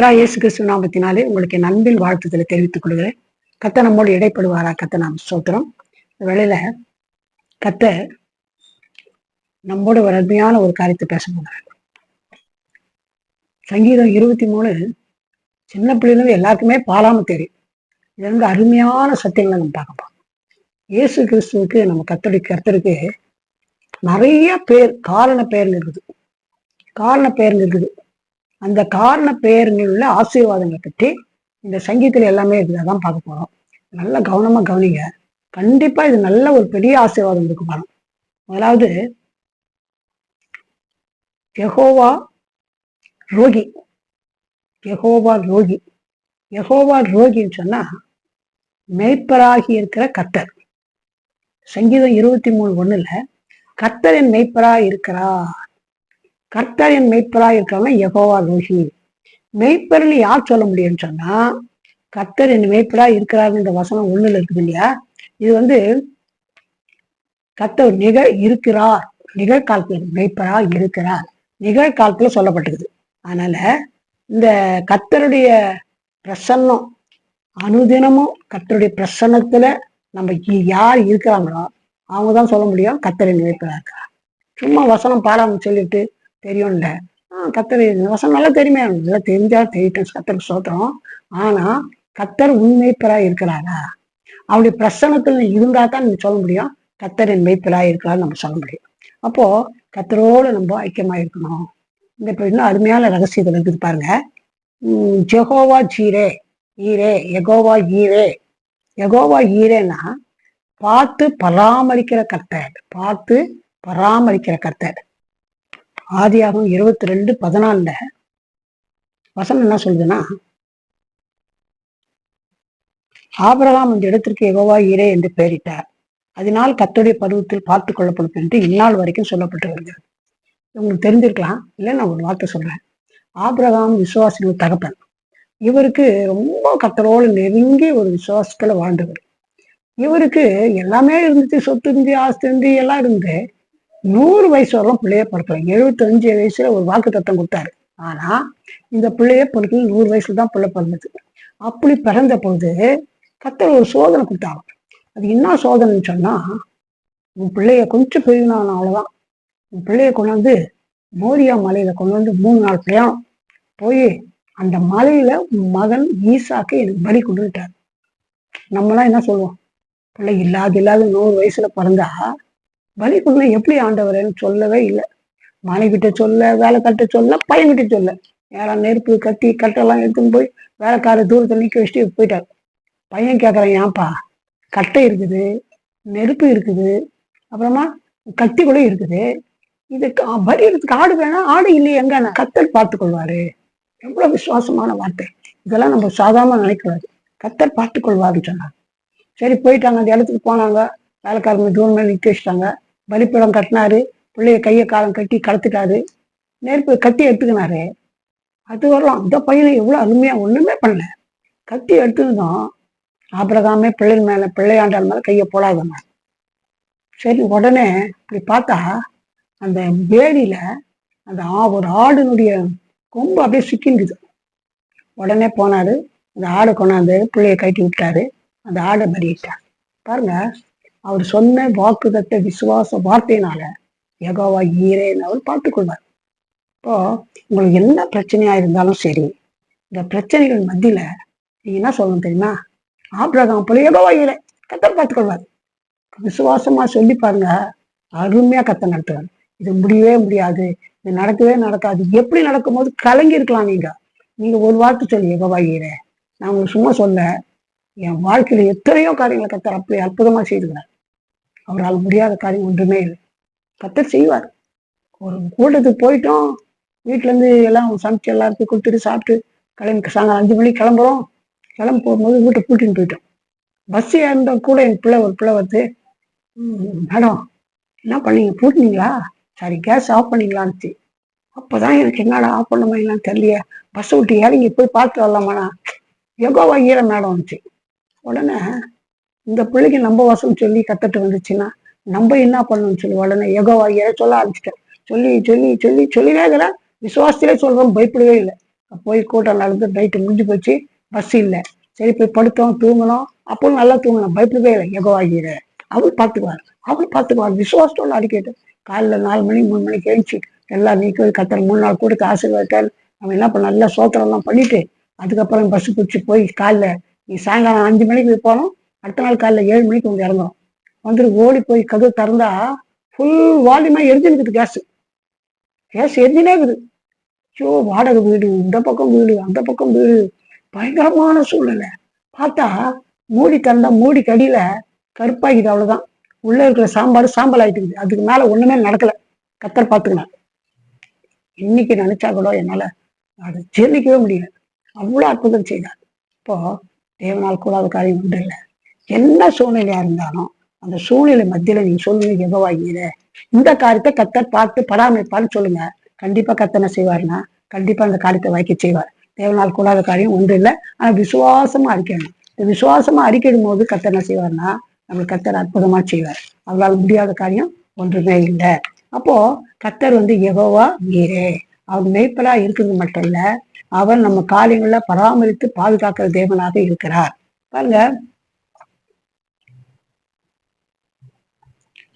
கத்ரா இயேசு கிறிஸ்து நாமத்தினாலே உங்களுக்கு நண்பின் வாழ்த்துதலை தெரிவித்துக் கொள்கிறேன். கத்த நம்மோடு இடைப்படுவாரா? கத்த நாம் சோத்திரம் இந்த வேளையில கத்த நம்மோட ஒரு அருமையான ஒரு காரியத்தை பேச போகிறார். சங்கீதம் இருபத்தி மூணு சின்ன பிள்ளைலேருந்து எல்லாருக்குமே பாலாம தெரியும் இது வந்து அருமையான சத்தியங்களை நம்ம பார்க்க இயேசு கிறிஸ்துவுக்கு நம்ம கத்தடி கத்தருக்கு நிறைய பேர் காரண பெயர்கள் இருக்குது. காரண பெயர்கள் இருக்குது. அந்த காரண பெயர்களில் உள்ள ஆசீர்வாதங்களை பற்றி இந்த சங்கீதத்தில் எல்லாமே இருக்குது பார்க்க போறோம். நல்லா கவனமா கவனிங்க. கண்டிப்பா இது நல்ல ஒரு பெரிய ஆசீர்வாதம் இருக்கு பாருங்க முதலாவது யெகோவா ரோகி. யெகோவா ரோகி. யெகோவா ரோகின்னு சொன்னா மெய்ப்பராகி இருக்கிற கத்தர் சங்கீதம் இருபத்தி மூணு ஒண்ணுல கர்த்தர் என் மெய்ப்பரா இருக்கிறார். கர்த்தர் என் மெய்ப்பராக இருக்கிறவங்க யகோவா ரோஹி. மெய்ப்பர்னு யார் சொல்ல முடியும்னு சொன்னா கர்த்தர் என் மெய்ப்பராக இருக்கிறாருன்ற வசனம் ஒண்ணுல இருக்குது இல்லையா? இது வந்து கர்த்தர் நிகழ் இருக்கிறார் நிகழ்காலத்தில் மெய்ப்பராக இருக்கிறார். நிகழ்காலத்துல சொல்லப்பட்டிருக்குது. அதனால இந்த கர்த்தருடைய பிரசன்னம் அனுதினமும் கர்த்தருடைய பிரசன்னத்துல நம்ம யார் இருக்கிறாங்களோ அவங்க தான் சொல்ல முடியும் கர்த்தரின் மெய்ப்பரா இருக்கிறார் சும்மா வசனம் பாடாமல் சொல்லிட்டு தெரியும்ல. ஆ கத்தர் வசனம் நல்லா தெரியுமே. நல்லா தெரிஞ்சா தெரியட்டும் கத்தருக்கு சொல்றோம். ஆனா கத்தர் உண்மைப்பரா இருக்கிறாரா? அவருடைய பிரசனத்தில் இருந்தா தான் நம்ம சொல்ல முடியும். கத்தரின் மெய்ப்பரா இருக்கிறாரு நம்ம சொல்ல முடியும். அப்போ கத்தரோடு நம்ம ஐக்கியமா இருக்கணும். இந்த இப்ப இன்னும் அருமையான ரகசியத்தில் இருக்குது பாருங்க. ஜெகோவா ஜீரே ஈரே எகோவா ஈரே. எகோவா ஈரேன்னா பார்த்து பராமரிக்கிற கர்த்தர். பார்த்து பராமரிக்கிற கர்த்தர். ஆதியாகம் இருபத்தி ரெண்டு பதினாலுல வசனம் என்ன சொல்லுதுன்னா ஆபிரகாம் இந்த இடத்திற்கு எகோவா ஈரே என்று பெயரிட்டார். அதனால் கர்த்தருடைய பருவத்தில் பார்த்து கொள்ளப்படும் என்று இந்நாள் வரைக்கும் சொல்லப்பட்டு வருகிறது. உங்களுக்கு தெரிஞ்சிருக்கலாம். இல்லை நான் ஒரு வார்த்தை சொல்றேன். ஆபிரகாம் விசுவாசிகள் தகப்பன். இவருக்கு ரொம்ப கத்தரோடு நெருங்கி ஒரு விசுவாசத்துல வாழ்ந்தவர். இவருக்கு எல்லாமே இருந்துச்சு. சொத்து இருந்து ஆஸ்தி இருந்து எல்லாம் இருந்து. நூறு வயசு வரலாம் பிள்ளைய படுத்துறோம் எழுபத்தஞ்சு வயசுல ஒரு வாக்கு தத்தம் கொடுத்தாரு. ஆனா இந்த பிள்ளைய பிறகு நூறு வயசுல தான் பிள்ளை பிறந்தது. அப்படி பிறந்த பொழுது கத்தர் ஒரு சோதனை கொடுத்தாங்க அது என்ன சோதனைன்னு சொன்னா உன் பிள்ளைய கொஞ்சம் பெரியனான அவ்வளவுதான் உன் பிள்ளைய கொண்டு வந்து மோரியா மலையில கொண்டு வந்து மூணு நாள் பிரயாணம். போய் அந்த மலையில உன் மகன் ஈசாக்கு எனக்கு பலி கொடுத்துட்டார். நம்மலாம் என்ன சொல்லுவோம்? பிள்ளை இல்லாத இல்லாத நூறு வயசுல பிறந்தா பலி கொடுங்க எப்படி ஆண்டவரேன்னு சொல்லவே இல்லை. மனைவிட்ட சொல்ல வேலை கட்ட சொல்ல பையன்கிட்ட சொல்ல. நேரம் நெருப்பு கத்தி கட்டெல்லாம் எடுத்துன்னு போய் வேலைக்கார தூரத்தில் நிற்க வச்சுட்டு போயிட்டார். பையன் கேட்குறான் ஏன்பா கட்டை இருக்குது நெருப்பு இருக்குது அப்புறமா கத்தி கூட இருக்குது. இது க- பலி எடுத்துக்கு ஆடு வேணா ஆடு இல்லையே எங்க கத்தர் பார்த்து கொள்வாரு எவ்வளவு விசுவாசமான வார்த்தை. இதெல்லாம் நம்ம சாதாரண நினைக்கூடாது கத்தர் பார்த்துக்கொள்வாருன்னு சொன்னாங்க சரி போயிட்டாங்க அந்த இடத்துக்கு போனாங்க. வேலைக்காரங்க தூரம் நிற்க நிக்க பலிப்படம் கட்டினாரு. பிள்ளைய கையை காலம் கட்டி கலத்துட்டாரு நெருப்பு கட்டி எடுத்துக்கினாரு. அது வரலாம். அந்த பையனை எவ்வளோ அருமையா ஒண்ணுமே பண்ணல. கத்தி எடுத்துருந்தோம் ஆபிரகாமே பிள்ளை மேல பிள்ளையாண்டால் மேல கையை போடாதங்க சரி உடனே இப்படி பார்த்தா அந்த வேலியில் அந்த ஆ- ஒரு ஆடினுடைய கொம்பு அப்படியே சிக்கிங்குது உடனே போனாரு. அந்த ஆடை கொண்டாந்து பிள்ளைய கட்டி விட்டாரு. அந்த ஆடை மறியிட்டார் பாருங்க அவர் சொன்ன வாக்குதத்த விசுவாச வார்த்தையினால யகோவா ஈரேன்னு அவர் பார்த்துக்கொள்வார். இப்போ உங்களுக்கு என்ன பிரச்சனையா இருந்தாலும் சரி இந்த பிரச்சனைகள் மத்தியில நீங்க என்ன சொல்லணும் தெரியுமா? ஆப்ரகாம் போல யகோவா ஈரே கத்தர் பார்த்துக்கொள்வார். விசுவாசமா சொல்லி பாருங்க அருமையா கத்த நடத்துவார். இது முடியவே முடியாது இது நடக்கவே நடக்காது. எப்படி நடக்கும்போது கலங்கி இருக்கலாம் நீங்க. நீங்க ஒரு வார்த்தை சொல்லி யகோவா ஈரே. நான் உங்களுக்கு சும்மா சொல்ல என் வாழ்க்கையில எத்தனையோ காரியங்களை கத்தர் அப்படி அற்புதமா செய்துக்கிறார் அவரால் முடியாத காரியம் ஒன்றுமே இல்லை. கத்தர் செய்வார். ஒரு கூட்டத்துக்கு போயிட்டோம். வீட்டுல இருந்து எல்லாம் சமைச்சு எல்லாருக்கும் கொடுத்துட்டு சாப்பிட்டு கிளம்பி சாயங்காலம் அஞ்சு மணிக்கு கிளம்புறோம். கிளம்பி போகும்போது வீட்டை கூட்டின்னு போயிட்டோம். பஸ் ஏறின கூட என் பிள்ளை ஒரு பிள்ளை வந்து மேடம் என்ன பண்ணீங்க? பூட்டினீங்களா? சாரி கேஸ் ஆஃப் பண்ணீங்களான்னுச்சு அப்பதான் எனக்கு என்னடா ஆஃப் பண்ண மாதிரிலாம் தெரியலையே. பஸ் விட்டு இறங்கி போய் பார்த்து வரலாமாண்ணா எகோவா ஈர மேடம் உடனே இந்த பிள்ளைக்கு நம்ம வசம் சொல்லி கத்துட்டு வந்துச்சுன்னா நம்ம என்ன பண்ணணும்னு சொல்லி உடனே எகோவா ஈர சொல்ல ஆரம்பிச்சிட்டேன் சொல்லி சொல்லி சொல்லி சொல்லினே இருக்கிறேன் விசுவாசத்திலே சொல்றோம் பயப்படவே இல்லை. போய் கூட்டம் நடந்து நைட்டு முடிஞ்சு போச்சு பஸ் இல்லை. சரி போய் படுத்தோம் தூங்கணும் அப்பவும் நல்லா தூங்கணும் பயப்படவே இல்லை. எகோ ஆகிற அவர் பார்த்துக்குவார். அவர் பார்த்துக்குவார். விசுவாசத்தோட அடிக்கட்டு. காலைல நாலு மணி மூணு மணிக்கு எழுச்சி எல்லாம் நீக்கி கத்தர் மூணு நாள் கொடுத்து ஆசீர்வாதத்தால் நம்ம என்ன பண்ண நல்லா சோத்திரம்லாம் பண்ணிட்டு அதுக்கப்புறம் பஸ் பிடிச்சி போய் காலைல நீ சாயங்காலம் அஞ்சு மணிக்கு போனோம் அடுத்த நாள் காலைல ஏழு மணிக்கு வந்து இறங்குறோம். வந்துட்டு ஓடி போய் கதவு திறந்தா ஃபுல் வால்யூமா எரிஞ்சுனுக்குது கேஸ் கேஸ் எரிஞ்சுனே இருக்குது. ஐயோ வாடகை வீடு இந்த பக்கம் வீடு அந்த பக்கம் வீடு. பயங்கரமான சூழ்நிலை. பார்த்தா மூடி திறந்தா மூடி கடியில கருப்பாகிது அவ்வளவுதான். உள்ள இருக்கிற சாம்பார் சாம்பல் ஆயிட்டு அதுக்கு மேல ஒண்ணுமே நடக்கல. கத்தர் பார்த்துக்கினார். இன்னைக்கு நினைச்சா கூட என்னால அதை ஜீர்ணிக்கவே முடியல. அவ்வளவு அற்புதம் செய்தார். இப்போ தேவனால் கூடாத காரியம் உண்டு இல்லை. என்ன சூழ்நிலையா இருந்தாலும் அந்த சூழ்நிலை மத்தியில நீங்க சொல்லுங்க எவ்வளவாகிற இந்த காரியத்தை கத்தர் பார்த்து பராமரிப்பான்னு சொல்லுங்க. கண்டிப்பா கத்தனை செய்வார்னா கண்டிப்பா அந்த காரியத்தை வாய்க்க செய்வார். தேவனால் கூடாத காரியம் ஒன்று இல்லை. ஆனா விசுவாசமா அறிக்கணும் இந்த விசுவாசமா அறிக்கிடும் போது கத்தனை செய்வார்னா நம்மளுக்கு கத்தர் அற்புதமா செய்வார். அவரால் முடியாத காரியம் ஒன்றுமே இல்லை. அப்போ கத்தர் வந்து எகோவா மீரே அவர் மெய்ப்பலா இருக்கிறது மட்டும் இல்ல அவர் நம்ம காரியங்களை பராமரித்து பாதுகாக்கிற தேவனாக இருக்கிறார். பாருங்க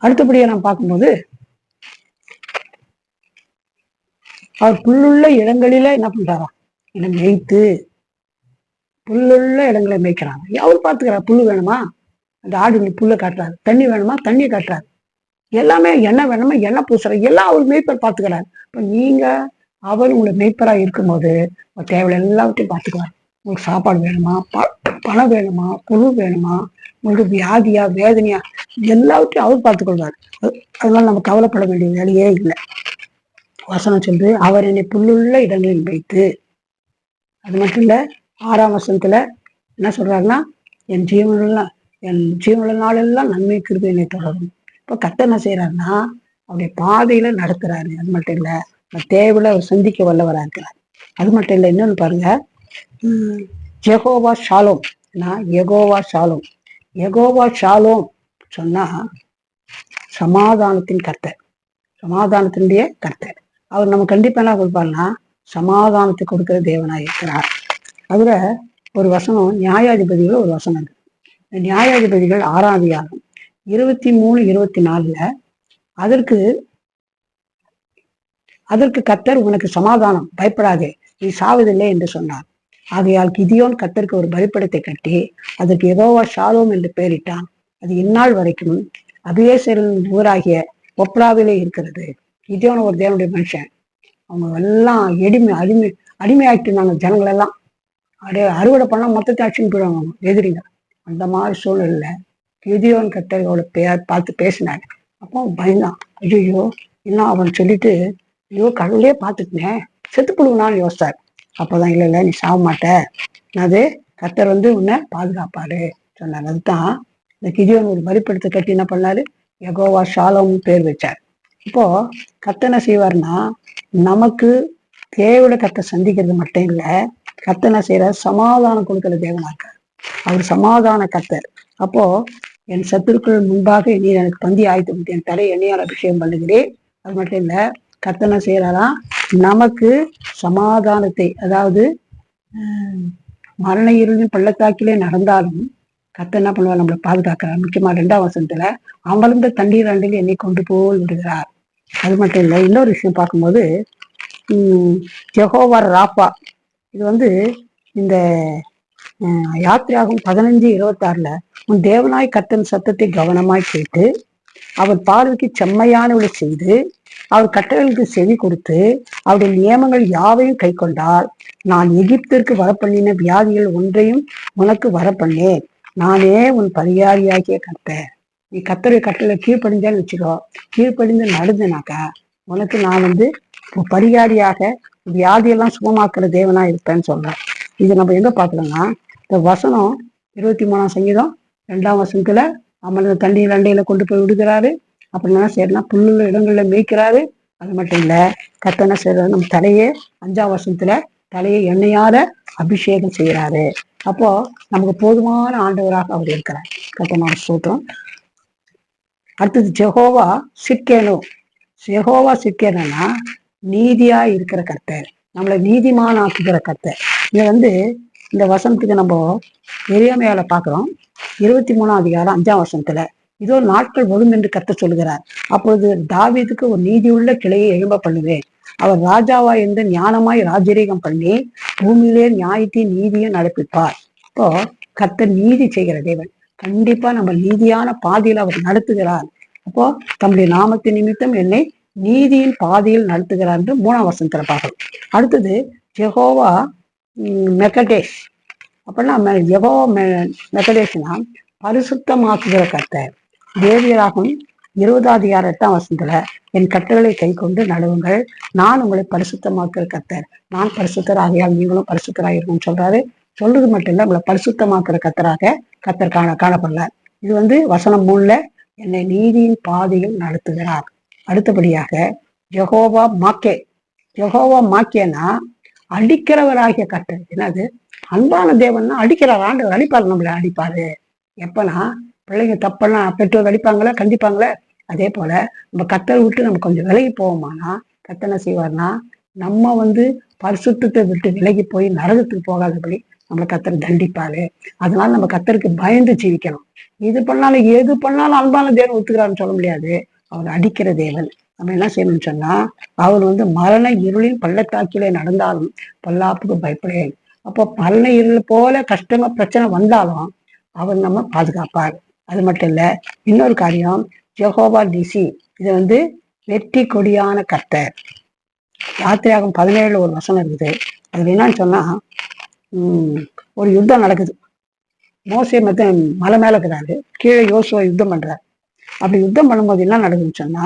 அடுத்தபடியா நான் பார்க்கும்போது அவர் புல்லுள்ள இடங்களில என்ன பண்றாரா? என்னை மேய்த்து புல்லுள்ள இடங்களை மேய்க்கிறாங்க அவர் பார்த்துக்கிறார் புல்லு வேணுமா? அந்த ஆடு புல்லை காட்டுறாரு. தண்ணி வேணுமா? தண்ணியை காட்டுறாரு. எல்லாமே என்ன வேணுமா? என்ன பூசுற எல்லாம் அவர் மேய்ப்பர் பார்த்துக்கிறார். இப்போ நீங்க அவர் உங்களை மேய்ப்பரா இருக்கும்போது உங்க தேவையில்ல எல்லாத்தையும் பார்த்துக்குவார். உங்களுக்கு சாப்பாடு வேணுமா? ப பணம் வேணுமா? புழு வேணுமா? உங்களுக்கு வியாதியா வேதனையா? எல்லாத்தையும் அவர் பார்த்துக்கொள்வார் அதனால நம்ம கவலைப்பட வேண்டிய வேலையே இல்லை. வசனம் சொல்றது அவர் என்னை புல்லுள்ள இடங்களில் வைத்து அது மட்டும் இல்ல ஆறாம் வசனத்துல என்ன சொல்றாருன்னா என் ஜீவனுள்ள என் ஜீவனுள்ள நாளெல்லாம் நன்மை கிருபை என்னை தொடரும். இப்போ கத்த என்ன செய்யறாருன்னா அவருடைய பாதையில நடத்துறாரு. அது மட்டும் இல்ல தேவையில அவர் சந்திக்க வல்லவராக இருக்கிறார். அது மட்டும் இல்லை இன்னொன்னு பாருங்க ஜெகோவா ஷாலோம். நான் எகோவா ஷாலோம். எகோவா ஷாலோம் சொன்னா சமாதானத்தின் கர்த்தர். சமாதானத்தினுடைய கர்த்தர். அவர் நம்ம கண்டிப்பா என்ன கொடுப்பாருன்னா சமாதானத்தை கொடுக்கிற தேவனா இருக்கிறார். அதுல ஒரு வசனம் நியாயாதிபதிகள் ஒரு வசனம் இருக்கு. நியாயாதிபதிகள் ஆறாம் அதிகாரம் இருபத்தி மூணு இருபத்தி நாலுல அதற்கு அதற்கு கத்தர் உனக்கு சமாதானம். பயப்படாதே. நீ சாவதில்லை என்று சொன்னார். ஆகையால் கிதியோன் கத்தருக்கு ஒரு பலிப்படத்தை கட்டி அதற்கு எகோவா ஷாலோம் என்று பெயரிட்டான். அது இந்நாள் வரைக்கும் அபியேசரின் ஊராகிய ஒப்ராவிலே இருக்கிறது. கிதியோன் ஒரு தேவனுடைய மனுஷன். அவங்க எல்லாம் எடிமை அடிமை அடிமையாக்கிட்டு ஜனங்கள் எல்லாம் அப்படியே அறுவடை பண்ணா மொத்தத்தை அடிச்சுன்னு போயிடுவாங்க எதிரிங்க. அந்த மாதிரி சூழ்நிலை கிதியோன் கத்தரோட பேர் பார்த்து பேசினார். அப்போ பயந்தான். ஐயோ என்ன அவன் சொல்லிட்டு ஐயோ கடவுளே பார்த்துட்டேன் செத்து புடுங்கனான்னு யோசிச்சார். அப்போதான் இல்லை இல்லை நீ சாக மாட்ட அது கத்தர் வந்து உன்னை பாதுகாப்பாரு. சொன்னார். அதுதான் இந்த கிதியோன் ஒரு பலிப்படுத்த கட்டி என்ன பண்ணாரு? எகோவா ஷாலம் பேர் வச்சார். இப்போ கத்தனை செய்வார்னா நமக்கு தேவையோட கத்தை சந்திக்கிறது மட்டும் இல்லை கத்தனை செய்யற? சமாதானம் கொடுக்கிற தேவனா இருக்கார். அவர் சமாதான கத்தர். அப்போ என் சத்துருக்கள் முன்பாக நீ எனக்கு பந்தி ஆயத்து என் தலை எண்ணியால் அபிஷேகம் பண்ணுகிறேன். அது மட்டும் இல்லை கத்தனை செய்யறாராம் நமக்கு சமாதானத்தை அதாவது மரண இருளின் பள்ளத்தாக்கிலே நடந்தாலும் கத்த என்ன பண்ணுவார்? நம்மளை பாதுகாக்கிறார். முக்கியமா ரெண்டாம் வசனத்துல அமர்ந்த தண்ணீர் ஆண்டில் என்னை கொண்டு போல் விடுகிறார். அது மட்டும் இல்லை இன்னொரு விஷயம் பார்க்கும்போது ஜெகோவர் ராப்பா இது வந்து இந்த யாத்திராகும் பதினஞ்சு இருபத்தாறுல உன் தேவனாய் கத்தன் சத்தத்தை கவனமாய் கேட்டு அவர் பார்வைக்கு செம்மையானவளை செய்து அவர் கட்டளைகளுக்கு செவி கொடுத்து அவருடைய நியமங்கள் யாவையும் கை கொண்டால் நான் எகிப்திற்கு வரப்பண்ணின வியாதிகள் ஒன்றையும் உனக்கு வரப்பண்ணேன். நானே உன் பரிகாரியாகிய கத்தேன் நீ கத்தரை கட்டளை கீழ்ப்படிஞ்சான்னு வச்சுக்கோ. கீழ்ப்படிந்து நடந்தனாக்கா உனக்கு நான் வந்து பரிகாரியாக வியாதியெல்லாம் சுகமாக்குற தேவனா இருப்பேன்னு சொல்றேன். இது நம்ம எங்க பாக்குறோம்னா இந்த வசனம் இருபத்தி மூணாம் சங்கீதம் ரெண்டாம் வசனத்துல அமர்ந்த தண்ணீர் அண்டையில கொண்டு போய் விடுகிறாரு. அப்படின்னா சரினா புல்லுள்ள இடங்கள்ல மேய்க்கிறாரு. அது மட்டும் இல்ல கத்தனை செய்யறது நம்ம தலையே அஞ்சாம் வருஷத்துல தலையை எண்ணெயால அபிஷேகம் செய்யறாரு அப்போ நமக்கு போதுமான ஆண்டவராக அவர் இருக்கிறார். கத்தனோட சூத்திரம் அடுத்தது ஜெகோவா சிக்கேனோ ஜெகோவா சிக்கேனா நீதியா இருக்கிற கர்த்தர். நம்மளை நீதிமான ஆக்குகிற கர்த்தர். இதை வந்து இந்த வசனத்துக்கு நம்ம எரியாமையால பாக்குறோம் இருபத்தி மூணாம் அதிகாரம் அஞ்சாம் வசனத்துல. இதோ நாட்கள் வரும் என்று கத்த சொல்கிறார் அப்பொழுது தாவீதுக்கு ஒரு நீதியுள்ள கிளையை எழும்ப பண்ணுவேன். அவர் ராஜாவா இருந்து ஞானமாய் ராஜரீகம் பண்ணி பூமியிலே நியாயத்தையும் நீதியும் நடப்பிப்பார். இப்போ கர்த்தர் நீதி செய்கிற தேவன். கண்டிப்பா நம்ம நீதியான பாதையில் அவர் நடத்துகிறார். அப்போ தம்முடைய நாமத்தின் நிமித்தம் என்னை நீதியின் பாதையில் நடத்துகிறார் என்று மூணாம் வருஷம் திறப்பார்கள். அடுத்தது ஜெகோவா மெக்கடேஷ் அப்படின்னா ஜெகோவா யெகோவா மெ- மெக்கடேஷ்னா பரிசுத்தமாக்குகிற கர்த்தர். தேவியராகும் இருபதாம் அதிகார எட்டாம் வசனத்துல என் கட்டுகளை கை கொண்டு நடுவுங்கள். நான் உங்களை பரிசுத்தமாக்குற கத்தர் நான் பரிசுத்தர் நீங்களும் பரிசுத்தராகிருக்கும் சொல்றாரு. சொல்றது மட்டும் இல்லை உங்களை பரிசுத்தமாக்குற கத்தராக கத்தர் காண காணப்படல இது வந்து வசனம் மூணுல என்னை நீதியின் பாதையில் நடத்துகிறார். அடுத்தபடியாக யெகோவா மாக்கே. யெகோவா மாக்கேனா அடிக்கிறவராகிய கர்த்தர். என்னது? அன்பான தேவன்னா அடிக்கிறார். ஆண்டு அடிப்பார் நம்மளை அடிப்பாரு. எப்பனா பிள்ளைங்க தப்பெல்லாம் பெற்றோர் வலிப்பாங்களா கண்டிப்பாங்களே? அதே போல நம்ம கத்தரை விட்டு நம்ம கொஞ்சம் விலகி போவோமானா கத்தனை செய்வார்னா நம்ம வந்து பரிசுத்தத்தை விட்டு விலகி போய் நரகத்துக்கு போகாதபடி நம்மளை கத்தரை தண்டிப்பாரு. அதனால நம்ம கத்தருக்கு பயந்து ஜீவிக்கணும். இது பண்ணாலும் எது பண்ணாலும் அன்பான தேவன் ஒத்துக்கிறான்னு சொல்ல முடியாது. அவர் அடிக்கிற தேவன். நம்ம என்ன செய்யணும்னு சொன்னா அவர் வந்து மரண இருளின் பள்ளத்தாக்கிலே நடந்தாலும் பல்லாப்புக்கு பயப்படேன். அப்போ மரண இருள் போல கஷ்டமா பிரச்சனை வந்தாலும் அவர் நம்ம பாதுகாப்பார். அது மட்டும் இல்ல இன்னொரு காரியம் ஜெகோவா டிசி இது வந்து வெற்றி கொடியான கர்த்தர். யாத்திரையாகும் பதினேழுல ஒரு வசனம் இருக்குது. அதுல என்னன்னு சொன்னா ஒரு யுத்தம் நடக்குது. மோசே மெத்த மலை மேல இருக்கிறாரு. கீழே யோசுவா யுத்தம் பண்றாரு. அப்படி யுத்தம் பண்ணும்போது என்ன நடக்குதுன்னு சொன்னா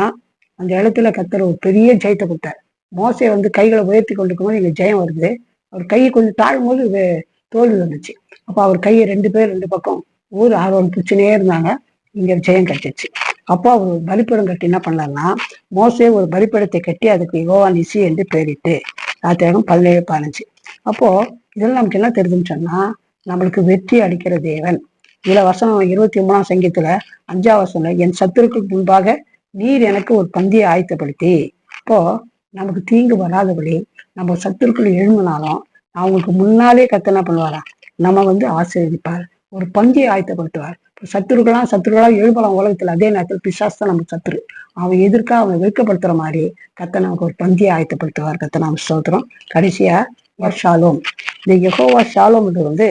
அந்த இடத்துல கர்த்தர் ஒரு பெரிய ஜெயத்தை கொடுத்தார். மோசையை வந்து கைகளை உயர்த்தி கொண்டு இருக்கும்போது இங்க ஜெயம் வருது. அவர் கையை கொஞ்சம் தாழும் போது தோல்வி வந்துச்சு. அப்போ அவர் கையை ரெண்டு பேர் ரெண்டு பக்கம் ஊர் ஆர்வம் பிடிச்சினே இருந்தாங்க. இங்க ஜெயம் கட்டிச்சு. அப்போ அவர் பலிப்படம் கட்டி என்ன பண்ணாருன்னா மோசே ஒரு பலிப்படத்தை கட்டி அதுக்கு யோவா நிசி என்று பேரிட்டு ராத்திரகம் பதினேழு பதினஞ்சு. அப்போ இதெல்லாம் நமக்கு என்ன தெரியுதுன்னு சொன்னா நம்மளுக்கு வெற்றி அளிக்கிற தேவன். இதுல வசனம் இருபத்தி மூணாம் சங்கீத்துல அஞ்சாவது வசனம் என் சத்துருக்களுக்கு முன்பாக நீர் எனக்கு ஒரு பந்தியை ஆயத்தப்படுத்தி. இப்போ நமக்கு தீங்கு வராதபடி நம்ம சத்துருக்கள் எழும்பினாலும் அவங்களுக்கு முன்னாலே கத்த பண்ணுவாரா? நம்ம வந்து ஆசீர்வதிப்பார். ஒரு பந்தியை ஆயத்தப்படுத்துவார். இப்போ சத்துருக்கெல்லாம் சத்துருக்களாக எழுப்பலாம் உலகத்துல. அதே நேரத்தில் பிசாஸ் தான் நம்ம சத்துரு. அவன் எதிர்க்க அவன் வெட்கப்படுத்துற மாதிரி கத்தை நமக்கு ஒரு பங்கியை ஆயத்தப்படுத்துவார். கத்தை நாம் ஸ்தோத்திரம். கடைசியா ஷாலோம். இந்த யகோவா ஷாலோம் வந்து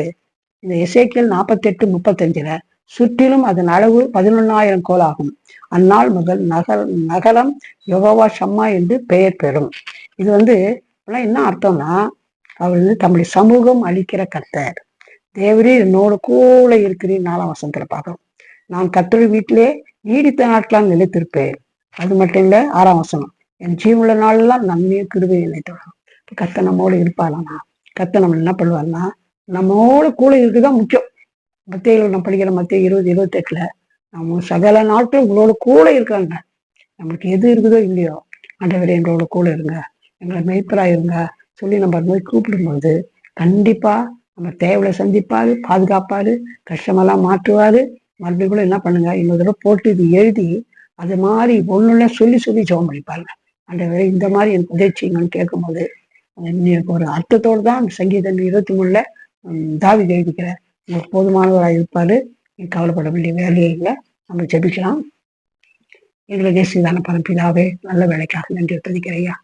இந்த எசேக்கியல் நாற்பத்தெட்டு முப்பத்தஞ்சுல சுற்றிலும் அதன் அளவு பதினொன்னாயிரம் கோலாகும் அந்நாள் முதல் நகர் நகரம் யோகவா ஷம்மா என்று பெயர் பெறும். இது வந்து என்ன அர்த்தம்னா அவர் வந்து தம்முடைய சமூகம் அளிக்கிற கர்த்தர். தேவரே என்னோட கூட இருக்கிறீர். நாலாம் வசனத்துல பார்க்கணும் நான் கர்த்தர் வீட்டிலே நீடித்த நாட்களால் நிலைத்திருப்பேன். அது மட்டும் இல்ல ஆறாம் வசனம். என் ஜீவுள்ள நாளெல்லாம் நன்மையை கிருவை என்னை கத்தை கத்த நம்மோட இருப்பாளானா கத்த நம்ம என்ன பண்ணுவார்னா நம்மோட கூட இருக்குதான் முக்கியம். மத்தியில் நம்ம படிக்கிற மத்திய இருபது இருபத்தெட்டுல நம்ம சகல நாட்களும் உங்களோட கூட இருக்காங்க நம்மளுக்கு எது இருக்குதோ இல்லையோ ஆண்டவரே எங்களோட கூட இருங்க. எங்களை மெய்ப்பரா இருங்க சொல்லி நம்ம நோய் கூப்பிடும்போது கண்டிப்பா நம்ம தேவையை சந்திப்பாரு பாதுகாப்பாரு கஷ்டமெல்லாம் மாற்றுவாரு. மறுபடியும் கூட என்ன பண்ணுங்க? இன்னொரு தடவை போட்டு இது எழுதி அது மாதிரி ஒண்ணுல சொல்லி சொல்லி ஜெபம் பண்ணிப்பாருங்க. ஆண்டவரே இந்த மாதிரி எனக்கு உதவி கேட்கும்போது எனக்கு ஒரு அர்த்தத்தோடு தான் சங்கீதம் இருபத்தி மூணுல தாவி எழுதிக்கிற உங்களுக்கு போதுமானவராக இருப்பாரு. கவலைப்பட வேண்டிய வேலையே இல்லை. நம்ம ஜெபிக்கலாம். எங்களுக்கு சீதான பரம்பிதாவே நல்ல வேலைக்காக நன்றி துதிக்கிறையா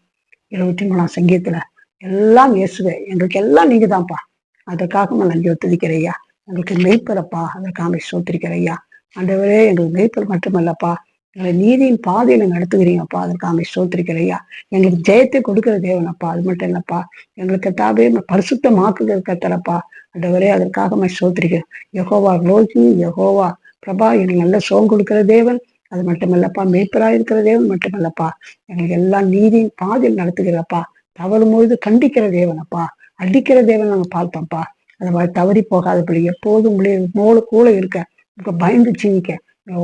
இருபத்தி மூணாம் சங்கீதத்துல எல்லாம் இயேசுவே. எங்களுக்கு எல்லாம் நீங்க தான்ப்பா அதற்காக நன்றி ஒத்துதிக்கிறையா எங்களுக்கு மெய்ப்பரப்பா அதற்காக சோத்திருக்கிறையா ஆண்டவரே எங்களுக்கு மெய்ப்பர் மட்டுமல்லப்பா. எங்களை நீதியின் பாதையில நடத்துகிறீங்கப்பா அதற்காக சோத்திருக்கிறையா எங்களுக்கு ஜெயத்தை கொடுக்கிற தேவனப்பா அது மட்டும் இல்லப்பா. எங்களுக்கு தாவே பரிசுத்தமாக்குகிற கத்தரப்பா ஆண்டவரே அதற்காக சோத்திருக்கிறேன் யகோவா லோகி யகோவா. பிரபா எனக்கு நல்ல சோகம் கொடுக்கிற தேவன். அது மட்டுமல்லப்பா. மேய்ப்பரா இருக்கிற தேவன் மட்டுமல்லப்பா. எங்களுக்கு எல்லாம் நீதியின் பாதையில் நடத்துகிறப்பா. தவறும் பொழுது கண்டிக்கிற தேவனப்பா. அடிக்கிற தேவன் நாங்க பார்ப்போம்ப்பா அது மாதிரி தவறி போகாதபடி எப்போதும் உங்களுடைய மோளு கூட இருக்க. உங்களுக்கு பயந்து ஜீவிக்க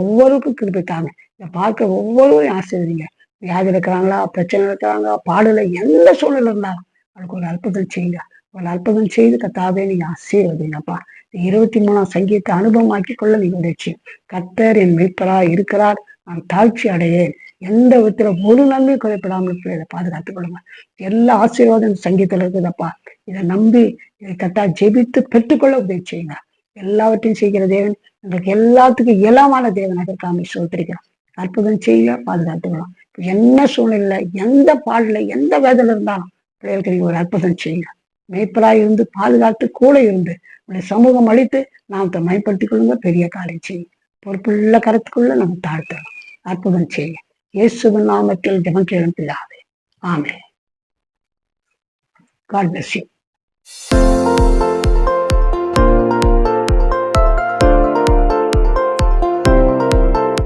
ஒவ்வொருக்கும் கிருப்பை தாங்க. இதை பார்க்க ஒவ்வொருவரையும் ஆசிரியங்க வியாதி இருக்கிறாங்களா பிரச்சனை இருக்கிறாங்க பாடல எந்த சூழ்நிலை இருந்தாலும் அதுக்கு ஒரு அற்புதம் செய்யுங்க. ஒரு அற்புதம் செய்து கத்தாவே நீங்க ஆசீர்வதிங்கப்பா. இருபத்தி மூணாம் சங்கீதத்தை அனுபவமாக்கி கொள்ள நீங்க கத்தர் என் மீட்பரா இருக்கிறார். நான் தாழ்ச்சி அடையேன். எந்த விதத்துல ஒரு நன்மையும் குறைப்படாமல் பிள்ளைகளை பாதுகாத்துக் கொள்ளுங்க. எல்லா ஆசீர்வாதம் சங்கீதத்தில் சங்கீதத்துல இருக்குதப்பா. இதை நம்பி இதை கரெக்டா ஜெபித்து பெற்றுக்கொள்ள உதவி செய்யுங்க. எல்லாவற்றையும் செய்கிற தேவன் எங்களுக்கு எல்லாத்துக்கும் இயலாமான தேவன் அதற்காக சோதரிக்கிறோம் அற்புதம் செய்ய பாதுகாத்துக்கலாம் என்ன சூழ்நிலை எந்த பாடல எந்த வேதனை இருந்தாலும் பிள்ளைகளுக்கு நீங்க ஒரு அற்புதம் செய்யுங்க. மேய்ப்பராய் இருந்து பாதுகாத்து கூட இருந்து உடைய சமூகம் அளித்து நாம் மயப்படுத்திக் கொள்ளுங்க. பெரிய காரியம் செய்யும் பொறுப்புள்ள கருத்துக்குள்ள நம்ம தாழ்த்தலாம். அற்புதம் செய்யுங்க. இயேசுவின் நாமத்தில் ஜெபம் கேளும் பிள்ளாவே ஆமே காட் பிளஸ் யூ